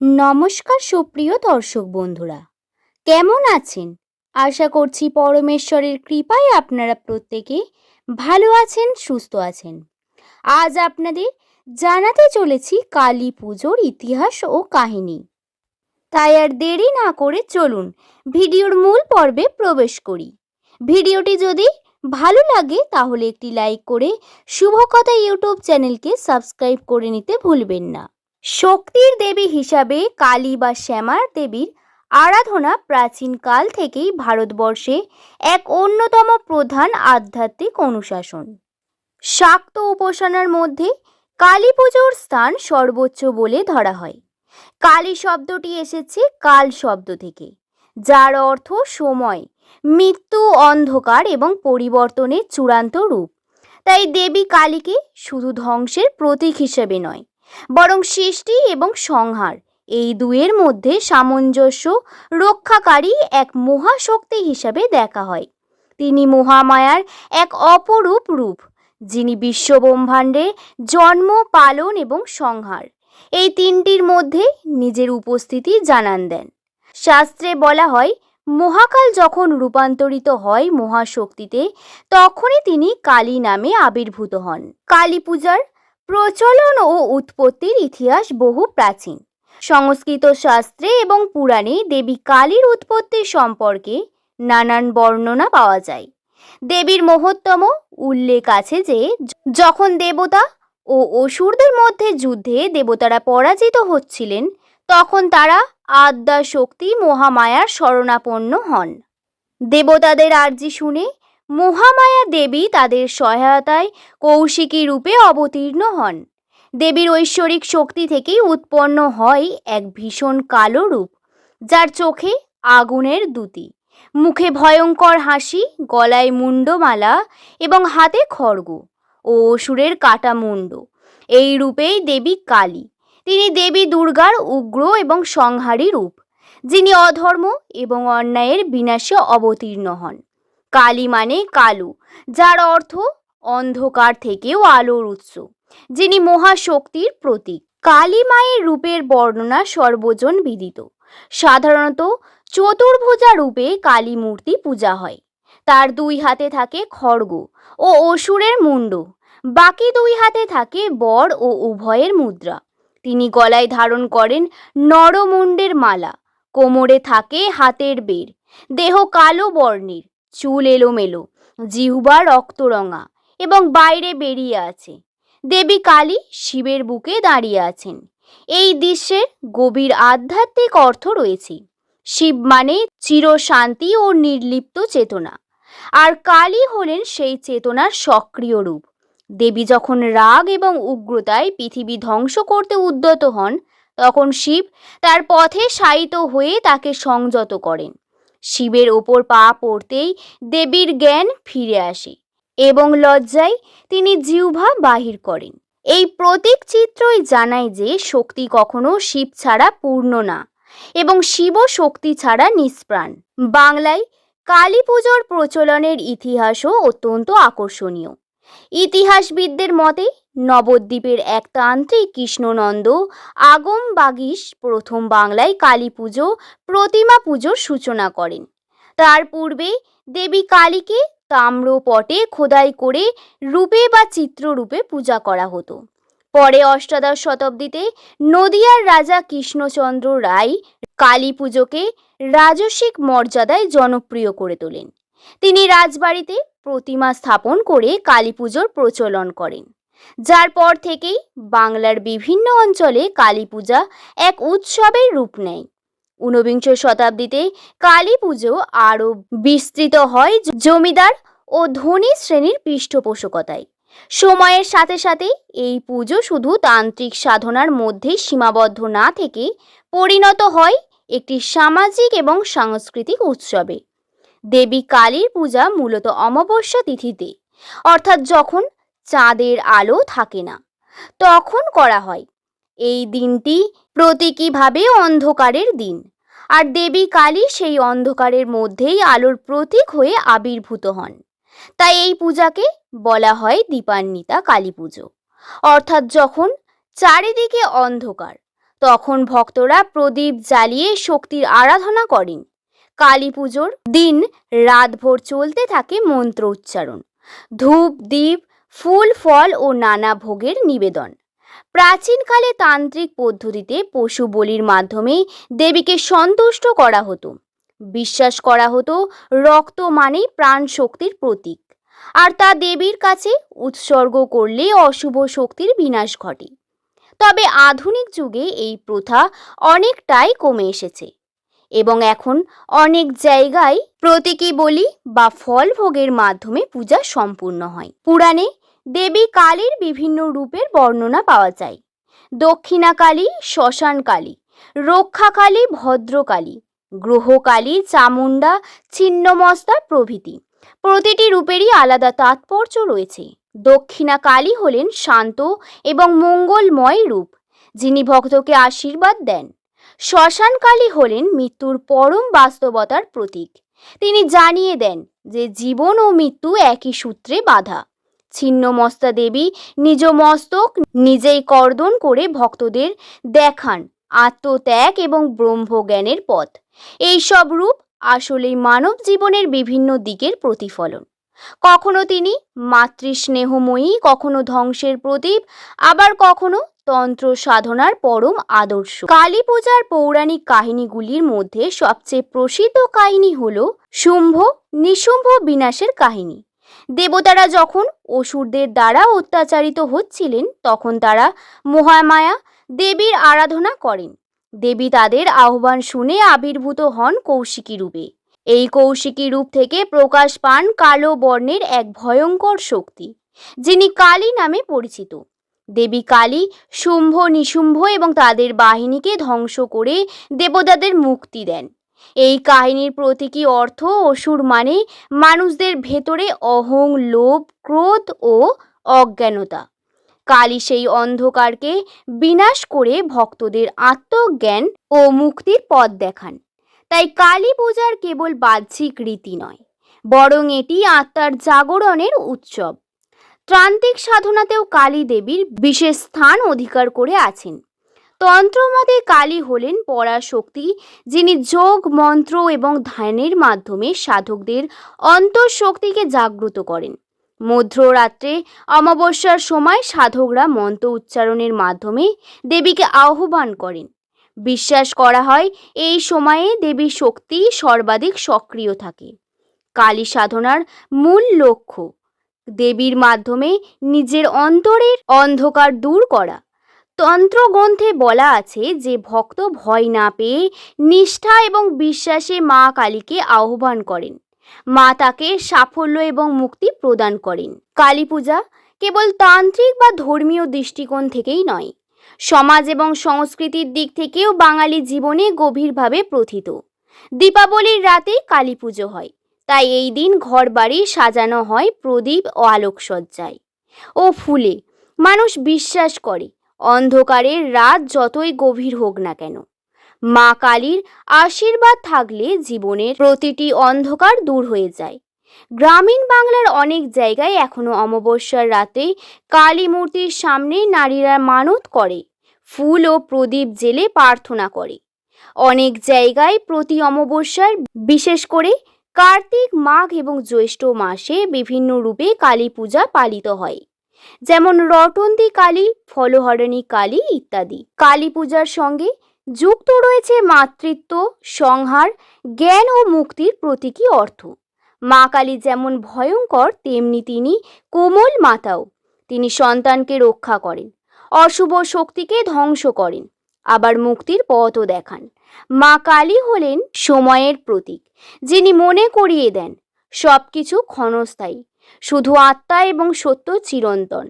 নমস্কার সুপ্রিয় দর্শক বন্ধুরা। কেমন আছেন? আশা করছি পরমেশ্বরের কৃপায় আপনারা প্রত্যেকে ভালো আছেন, সুস্থ আছেন। আজ আপনাদের জানাতে চলেছি কালী পুজোর ইতিহাস ও কাহিনী। তাই আর দেরি না করে চলুন ভিডিওর মূল পর্বে প্রবেশ করি। ভিডিওটি যদি ভালো লাগে তাহলে একটি লাইক করে শুভকথা ইউটিউব চ্যানেলকে সাবস্ক্রাইব করে নিতে ভুলবেন না। শক্তির দেবী হিসাবে কালী বা শ্যামার দেবীর আরাধনা প্রাচীনকাল থেকেই ভারতবর্ষে এক অন্যতম প্রধান আধ্যাত্মিক অনুশাসন। শাক্ত উপাসনার মধ্যে কালী পুজোর স্থান সর্বোচ্চ বলে ধরা হয়। কালী শব্দটি এসেছে কাল শব্দ থেকে, যার অর্থ সময়, মৃত্যু, অন্ধকার এবং পরিবর্তনের চূড়ান্ত রূপ। তাই দেবী কালীকে শুধু ধ্বংসের প্রতীক হিসেবে নয় বরং সৃষ্টি এবং সংহার, এই দুয়ের মধ্যে সামঞ্জস্য রক্ষাকারী এক মহাশক্তি হিসাবে দেখা হয়। তিনি মহামায়ার এক অপরূপ রূপ, যিনি বিশ্বব্রহ্মাণ্ডে জন্ম, পালন এবং সংহার। এই তিনটির মধ্যে নিজের উপস্থিতি জানান দেন। শাস্ত্রে বলা হয়, মহাকাল যখন রূপান্তরিত হয় মহাশক্তিতে, তখনই তিনি কালী নামে আবির্ভূত হন। কালী পূজার প্রচলন ও উৎপত্তির ইতিহাস বহু প্রাচীন। সংস্কৃত শাস্ত্রে এবং পুরাণে দেবী কালীর উৎপত্তি সম্পর্কে নানান বর্ণনা পাওয়া যায়। দেবীর মহত্তম উল্লেখ আছে যে, যখন দেবতা ও অসুরদের মধ্যে যুদ্ধে দেবতারা পরাজিত হচ্ছিলেন, তখন তারা আদ্যা শক্তি মহামায়ার শরণাপন্ন হন। দেবতাদের আর্জি শুনে মহামায়া দেবী তাদের সহায়তায় কৌশিকী রূপে অবতীর্ণ হন। দেবীর ঐশ্বরিক শক্তি থেকেই উৎপন্ন হয় এক ভীষণ কালো রূপ, যার চোখে আগুনের দুতি। মুখে ভয়ঙ্কর হাসি, গলায় মুন্ডমালা এবং হাতে খড়গ ও অসুরের কাটা মুন্ড এই রূপেই দেবী কালী। তিনি দেবী দুর্গার উগ্র এবং সংহারী রূপ, যিনি অধর্ম এবং অন্যায়ের বিনাশে অবতীর্ণ হন। কালী মানে কালু, যার অর্থ অন্ধকার থেকেও আলোর উৎস, যিনি মহাশক্তির প্রতীক। কালী মায়ের রূপের বর্ণনা সর্বজন বিদিত। সাধারণত চতুর্ভুজা রূপে কালী মূর্তি পূজা হয়। তার দুই হাতে থাকে খড়গ ও অসুরের মুন্ড বাকি দুই হাতে থাকে বর ও উভয়ের মুদ্রা। তিনি গলায় ধারণ করেন নরমুণ্ডের মালা, কোমরে থাকে হাতের বের, দেহ কালো বর্ণের। চুল এলোমেলো, জিহুবা রক্তরঙা এবং বাইরে বেরিয়ে আছে। দেবী কালী শিবের বুকে দাঁড়িয়ে আছেন। এই দৃশ্যের গভীর আধ্যাত্মিক অর্থ রয়েছে। শিব মানে চিরশান্তি ও নির্লিপ্ত চেতনা। আর কালী হলেন সেই চেতনার সক্রিয় রূপ। দেবী যখন রাগ এবং উগ্রতায় পৃথিবী ধ্বংস করতে উদ্যত হন, তখন শিব তার পথে শায়িত হয়ে তাকে সংযত করেন। শিবের ওপর পা পড়তেই দেবীর জ্ঞান ফিরে আসে এবং লজ্জায় তিনি জিহ্বা বাহির করেন। এই প্রতীক চিত্রই জানায় যে শক্তি কখনো শিব ছাড়া পূর্ণ না এবং শিব শক্তি ছাড়া নিষ্প্রাণ। বাংলায় কালী পুজোর প্রচলনের ইতিহাসও অত্যন্ত আকর্ষণীয়। ইতিহাসবিদদের মতে নবদ্বীপের এক তান্ত্রিক কৃষ্ণনন্দ, আগম বাগিস প্রথম বাংলায় কালী পুজো, প্রতিমা পুজোর সূচনা করেন। তার পূর্বে দেবী কালীকে তাম্রপটে খোদাই করে রূপে বা চিত্ররূপে পূজা করা হতো। পরে অষ্টাদশ শতাব্দীতে নদিয়ার রাজা কৃষ্ণচন্দ্র রায় কালী পুজোকে রাজসিক মর্যাদায় জনপ্রিয় করে তোলেন। তিনি রাজবাড়িতে প্রতিমা স্থাপন করে কালী পুজোর প্রচলন করেন। যার পর থেকেই বাংলার বিভিন্ন অঞ্চলে কালী পূজা এক উৎসবের রূপ নেয়। ঊনবিংশ শতাব্দীতে কালী পুজো আরও বিস্তৃত হয় জমিদার ও ধনী শ্রেণির পৃষ্ঠপোষকতায়। সময়ের সাথে সাথে এই পুজো শুধু তান্ত্রিক সাধনার মধ্যেই সীমাবদ্ধ না থেকে পরিণত হয় একটি সামাজিক এবং সাংস্কৃতিক উৎসবে। দেবী কালীর পূজা মূলত অমাবস্যা তিথিতে, অর্থাৎ যখন চাঁদের আলো থাকে না। তখন করা হয়, এই দিনটি প্রতীকীভাবে অন্ধকারের দিন। আর দেবী কালী সেই অন্ধকারের মধ্যেই আলোর প্রতীক হয়ে আবির্ভূত হন। তাই এই পূজাকে বলা হয় দীপান্বিতা কালী পুজো। অর্থাৎ যখন চারিদিকে অন্ধকার, তখন ভক্তরা প্রদীপ জ্বালিয়ে শক্তির আরাধনা করেন। কালী পুজোর দিন রাতভর চলতে থাকে মন্ত্র উচ্চারণ। ধূপ দ্বীপ ফুল, ফল ও নানা ভোগের নিবেদন। প্রাচীনকালে তান্ত্রিক পদ্ধতিতে পশু বলির মাধ্যমে দেবীকে সন্তুষ্ট করা হতো। বিশ্বাস করা হতো রক্ত মানেই প্রাণ শক্তির প্রতীক। আর তা দেবীর কাছে উৎসর্গ করলে অশুভ শক্তির বিনাশ ঘটে। তবে আধুনিক যুগে এই প্রথা অনেকটাই কমে এসেছে। এবং এখন অনেক জায়গায় প্রতীকী বলি বা ফল ভোগের মাধ্যমে পূজা সম্পূর্ণ হয়। পুরাণে দেবী কালীর বিভিন্ন রূপের বর্ণনা পাওয়া যায়। দক্ষিণা কালী শ্মশান কালী রক্ষা কালী ভদ্রকালী, গ্রহকালী, চামুণ্ডা, ছিন্নমস্তা প্রভৃতি। প্রতিটি রূপেরই আলাদা তাৎপর্য রয়েছে। দক্ষিণা কালী হলেন শান্ত এবং মঙ্গলময় রূপ, যিনি ভক্তকে আশীর্বাদ দেন। শ্মশান কালী হলেন মৃত্যুর পরম বাস্তবতার প্রতীক। তিনি জানিয়ে দেন যে জীবন ও মৃত্যু একই সূত্রে বাঁধা। ছিন্নমস্তা দেবী নিজ মস্তক নিজেই কর্দন করে ভক্তদের দেখান আত্মত্যাগ এবং ব্রহ্মজ্ঞানের পথ। এই সব রূপ আসলেই মানব জীবনের বিভিন্ন দিকের প্রতিফলন। কখনো তিনি মাতৃস্নেহময়ী, কখনো ধ্বংসের প্রদীপ, আবার কখনো তন্ত্র সাধনার পরম আদর্শ। কালী পূজার পৌরাণিক কাহিনীগুলির মধ্যে সবচেয়ে প্রসিদ্ধ কাহিনী হল শুম্ভ, নিশুম্ভ বিনাশের কাহিনী। দেবতারা যখন অসুরদের দ্বারা অত্যাচারিত হচ্ছিলেন, তখন তারা মহামায়া দেবীর আরাধনা করেন। দেবী তাদের আহ্বান শুনে আবির্ভূত হন কৌশিকী রূপে। এই কৌশিকী রূপ থেকে প্রকাশ পান কালো বর্ণের এক ভয়ঙ্কর শক্তি, যিনি কালী নামে পরিচিত। দেবী কালী শুম্ভ, নিশুম্ভ এবং তাদের বাহিনীকে ধ্বংস করে দেবতাদের মুক্তি দেন। এই কাহিনীর প্রতীকী অর্থ অসুর মানে মানুষদের ভেতরে অহং, লোভ, ক্রোধ ও অজ্ঞানতা। কালী সেই অন্ধকারকে বিনাশ করে ভক্তদের আত্মজ্ঞান ও মুক্তির পথ দেখান। তাই কালী পূজার কেবল বাহ্যিক রীতি নয়, বরং এটি আত্মার জাগরণের উৎসব। ত্রান্তিক সাধনাতেও কালী দেবীর বিশেষ স্থান অধিকার করে আছেন। তন্ত্রমতে কালী হলেন পরাশক্তি, যিনি যোগ, মন্ত্র এবং ধ্যানের মাধ্যমে সাধকদের অন্তঃশক্তিকে জাগ্রত করেন। মধ্যরাত্রে অমাবস্যার সময় সাধকরা মন্ত্র উচ্চারণের মাধ্যমে দেবীকে আহ্বান করেন। বিশ্বাস করা হয়, এই সময়ে দেবীর শক্তি সর্বাধিক সক্রিয় থাকে। কালী সাধনার মূল লক্ষ্য, দেবীর মাধ্যমে নিজের অন্তরের অন্ধকার দূর করা। তন্ত্রগ্রন্থে বলা আছে যে ভক্ত ভয় না পেয়ে নিষ্ঠা এবং বিশ্বাসে মা কালীকে আহ্বান করেন। মা তাকে সাফল্য এবং মুক্তি প্রদান করেন। কালী পূজা কেবল তান্ত্রিক বা ধর্মীয় দৃষ্টিকোণ থেকেই নয়, সমাজ এবং সংস্কৃতির দিক থেকেও বাঙালি জীবনে গভীরভাবে প্রথিত। দীপাবলির রাতে কালী পুজো হয়, তাই এই দিন ঘর বাড়ি সাজানো হয় প্রদীপ ও আলোকসজ্জায়। ও ফুলে মানুষ বিশ্বাস করে অন্ধকারের রাত যতই গভীর হোক না কেন। মা কালীর আশীর্বাদ থাকলে জীবনের প্রতিটি অন্ধকার দূর হয়ে যায়। গ্রামীণ বাংলার অনেক জায়গায় এখনও অমাবস্যার রাতে কালী মূর্তির সামনে নারীরা মানত করে, ফুল ও প্রদীপ জেলে প্রার্থনা করে। অনেক জায়গায় প্রতি অমাবস্যার, বিশেষ করে কার্তিক, মাঘ এবং জ্যৈষ্ঠ মাসে বিভিন্ন রূপে কালী পূজা পালিত হয়। যেমন রটন্তী কালী, ফলহরণী কালী ইত্যাদি। কালী পূজার সঙ্গে যুক্ত রয়েছে মাতৃত্ব, সংহার, জ্ঞান ও মুক্তির প্রতীকী অর্থ। মা কালী যেমন ভয়ঙ্কর, তেমনি তিনি কোমল মাতাও। তিনি সন্তানকে রক্ষা করেন, অশুভ শক্তিকে ধ্বংস করেন, আবার মুক্তির পথও দেখান। মা কালী হলেন সময়ের প্রতীক, যিনি মনে করিয়ে দেন সব কিছু ক্ষণস্থায়ী। শুধু আত্মা এবং সত্য চিরন্তন।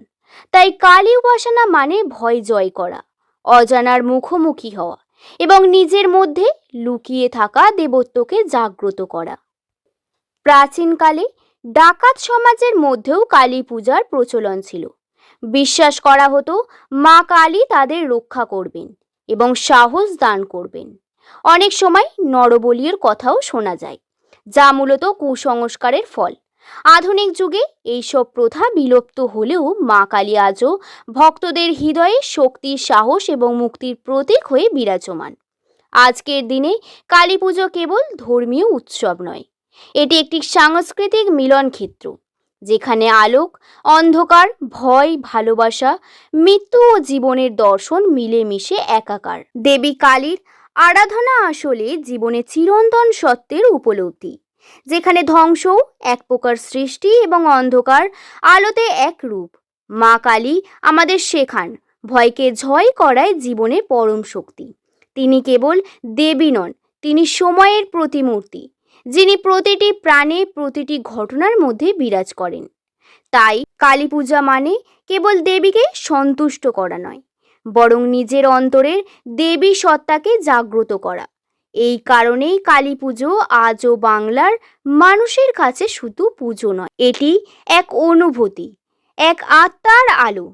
তাই কালী উপাসনা মানে ভয় জয় করা, অজানার মুখোমুখি হওয়া এবং নিজের মধ্যে লুকিয়ে থাকা দেবত্বকে জাগ্রত করা। প্রাচীনকালে ডাকাত সমাজের মধ্যেও কালী পূজার প্রচলন ছিল। বিশ্বাস করা হতো মা কালী তাদের রক্ষা করবেন এবং সাহস দান করবেন। অনেক সময় নরবলির কথাও শোনা যায়, যা মূলত কুসংস্কারের ফল। আধুনিক যুগে এইসব প্রথা বিলুপ্ত হলেও মা কালী আজও ভক্তদের হৃদয়ে শক্তির সাহস এবং মুক্তির প্রতীক হয়ে বিরাজমান। আজকের দিনে কালী পুজো কেবল ধর্মীয় উৎসব নয়, এটি একটি সাংস্কৃতিক মিলন ক্ষেত্র যেখানে আলোক, অন্ধকার, ভয়, ভালোবাসা, মৃত্যু ও জীবনের দর্শন মিলেমিশে একাকার। দেবী কালীর আরাধনা আসলে জীবনে চিরন্তন সত্যের উপলব্ধি। যেখানে ধ্বংসও এক প্রকার সৃষ্টি এবং অন্ধকার, আলোতে এক রূপ। মা কালী আমাদের শেখান, ভয়কে জয় করায় জীবনে পরম শক্তি। তিনি কেবল দেবী নন, তিনি সময়ের প্রতিমূর্তি, যিনি প্রতিটি প্রাণে প্রতিটি ঘটনার মধ্যে বিরাজ করেন। তাই কালী পূজা মানে কেবল দেবীকে সন্তুষ্ট করা নয়, বরং নিজের অন্তরের দেবী সত্তাকে জাগ্রত করা। এই কারণেই কালী পুজো আজও বাংলার মানুষের কাছে শুধু পুজো নয়, এটি এক অনুভূতি, এক আত্মার আলো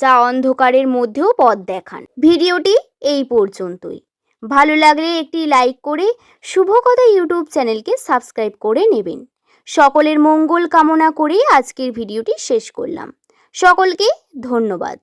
যা অন্ধকারের মধ্যেও পথ দেখান। ভিডিওটি এই পর্যন্তই। ভালো লাগলে একটি লাইক করে শুভকথা ইউটিউব চ্যানেলকে সাবস্ক্রাইব করে নেবেন। সকলের মঙ্গল কামনা করে আজকের ভিডিওটি শেষ করলাম। সকলকে ধন্যবাদ।